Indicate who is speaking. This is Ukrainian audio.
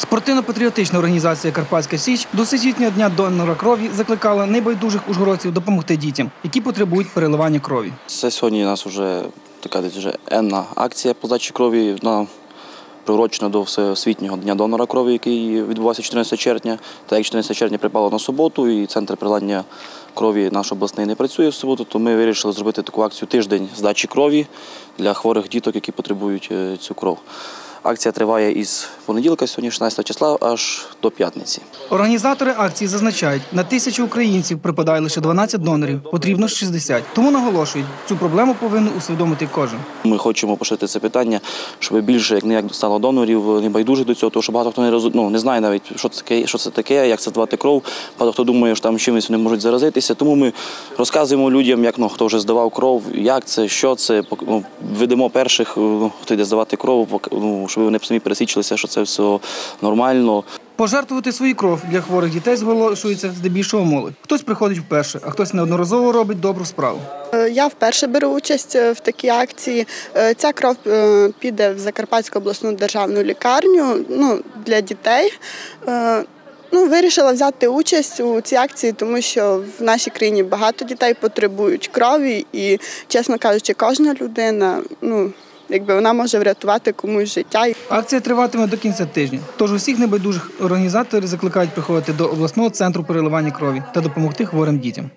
Speaker 1: Спортивно-патріотична організація Карпатська Січ до всесвітнього дня донора крові закликала небайдужих ужгородців допомогти дітям, які потребують переливання крові.
Speaker 2: Це сьогодні у нас вже така вже енна акція по здачі крові. Вона приурочена до Всесвітнього дня донора крові, який відбувався 14 червня. Та як 14 червня припало на суботу, і центр приладнання крові наш обласний не працює в суботу, то ми вирішили зробити таку акцію тиждень здачі крові для хворих діток, які потребують е, цю кров. Акція триває із понеділка, сьогодні 16 числа, аж до п'ятниці.
Speaker 1: Організатори акції зазначають, на тисячу українців припадає лише 12 донорів, потрібно 60. Тому наголошують, цю проблему повинен усвідомити кожен.
Speaker 2: Ми хочемо пошити це питання, щоб більше як не як стало донорів, не байдужих до цього, тому що багато хто не розу... ну, не знає навіть, що це таке, що це таке, як це давати кров. Багато хто думає, що там чимось вони можуть заразитися. Тому ми розказуємо людям, як ну, хто вже здавав кров, як це, що це. Ну, ведемо перших, ну, хто йде здавати кров, ну, щоб вони самі пересвідчилися, що це все нормально.
Speaker 1: Пожертвувати свою кров для хворих дітей зголошується здебільшого молодь. Хтось приходить вперше, а хтось неодноразово робить добру справу.
Speaker 3: Е, Я вперше беру участь е, в такій акції. Е, Ця кров піде в Закарпатську обласну державну лікарню ну, для дітей. Ну, вирішила взяти участь у цій акції, тому що в нашій країні багато дітей потребують крові, і, чесно кажучи, кожна людина, ну, якби вона може врятувати комусь життя.
Speaker 1: Акція триватиме до кінця тижня. Тож усіх небайдужих організатори закликають приходити до обласного центру переливання крові та допомогти хворим дітям.